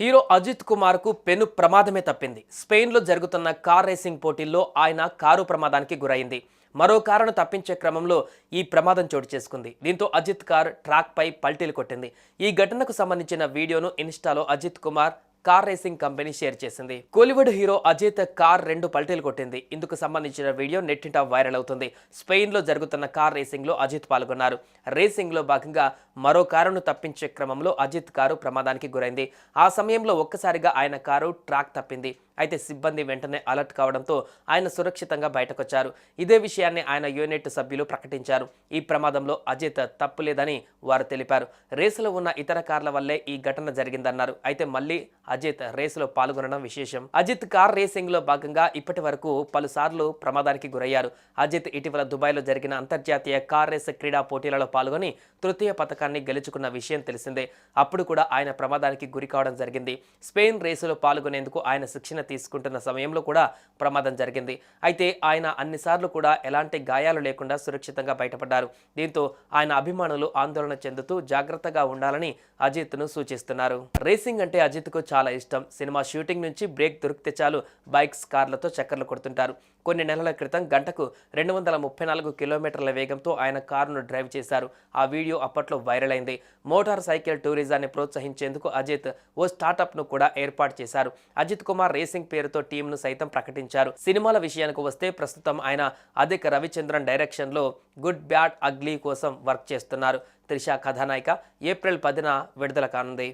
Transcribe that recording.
Hero Ajit కుమార్కు పెను ప్రమాదమే తప్పింది. స్పెయిన్లో జరుగుతున్న కార్ రేసింగ్ పోటీల్లో ఆయన కారు ప్రమాదానికి గురైంది. మరో కారును తప్పించే క్రమంలో ఈ ప్రమాదం చోటు చేసుకుంది. దీంతో అజిత్ కార్ ట్రాక్ పై పల్టీలు కొట్టింది. ఈ ఘటనకు సంబంధించిన వీడియోను ఇన్స్టాలో Ajith Kumar car racing company share చేసింది. కోలీవుడ్ హీరో అజిత్ కార్ రెండు పల్టీలు కొట్టింది. ఇందుకు సంబంధించిన వీడియో నెట్టింట వైరల్ అవుతుంది. స్పెయిన్లో జరుగుతున్న కార్ రేసింగ్లో అజిత్ పాల్గొన్నారు. రేసింగ్లో భాగంగా మరో కారును తప్పించే క్రమంలో అజిత్ కారు ప్రమాదానికి గురైంది. ఆ సమయంలో ఒక్కసారిగా ఆయన కారు ట్రాక్ తప్పింది. అయితే సిబ్బంది వెంటనే అలర్ట్ కావడంతో ఆయన సురక్షితంగా బయటకొచ్చారు. ఇదే విషయాన్ని ఆయన యూనిట్ సభ్యులు ప్రకటించారు. ఈ ప్రమాదంలో అజిత్ తప్పు లేదని వారు తెలిపారు. రేసులో ఉన్న ఇతర కార్ల వల్లే ఈ ఘటన జరిగిందన్నారు. అయితే మళ్ళీ అజిత్ రేసులో పాల్గొనడం విశేషం. అజిత్ కార్ రేసింగ్లో భాగంగా ఇప్పటి వరకు పలుసార్లు ప్రమాదానికి గురయ్యారు. అజిత్ ఇటీవల దుబాయ్లో జరిగిన అంతర్జాతీయ కార్ రేస్ క్రీడా పోటీలలో పాల్గొని తృతీయ పథకాన్ని గెలుచుకున్న విషయం తెలిసిందే. అప్పుడు కూడా ఆయన ప్రమాదానికి గురి కావడం జరిగింది. స్పెయిన్ రేసులో పాల్గొనేందుకు ఆయన శిక్షణ తీసుకుంటున్న సమయంలో కూడా ప్రమాదం జరిగింది. అయితే ఆయన అన్నిసార్లు కూడా ఎలాంటి గాయాలు లేకుండా సురక్షితంగా బయటపడ్డారు. దీంతో ఆయన అభిమానులు ఆందోళన చెందుతూ జాగ్రత్తగా ఉండాలని అజిత్ను సూచిస్తున్నారు. రేసింగ్ అంటే అజిత్కు చాలా ఇష్టం. సినిమా షూటింగ్ నుంచి బ్రేక్ దొరికితే చాలు బైక్స్ కార్లతో చక్కర్లు కొడుతుంటారు. కొన్ని నెలల క్రితం గంటకు రెండు వందల ముప్పై నాలుగు కిలోమీటర్ల వేగంతో ఆయన కారును డ్రైవ్ చేశారు. ఆ వీడియో అప్పట్లో వైరల్ అయింది. మోటార్ సైకిల్ టూరిజాన్ని ప్రోత్సహించేందుకు అజిత్ ఓ స్టార్టప్ను కూడా ఏర్పాటు చేశారు. అజిత్ కుమార్ రేసింగ్ రేసింగ్ పేరుతో టీంను సైతం ప్రకటించారు. సినిమాల విషయానికి వస్తే ప్రస్తుతం ఆయన అధిక రవిచంద్రన్ డైరెక్షన్లో గుడ్ బ్యాడ్ అగ్లీ కోసం వర్క్ చేస్తున్నారు. త్రిష కథానాయిక ఏప్రిల్ పదిన విడుదల కానుంది.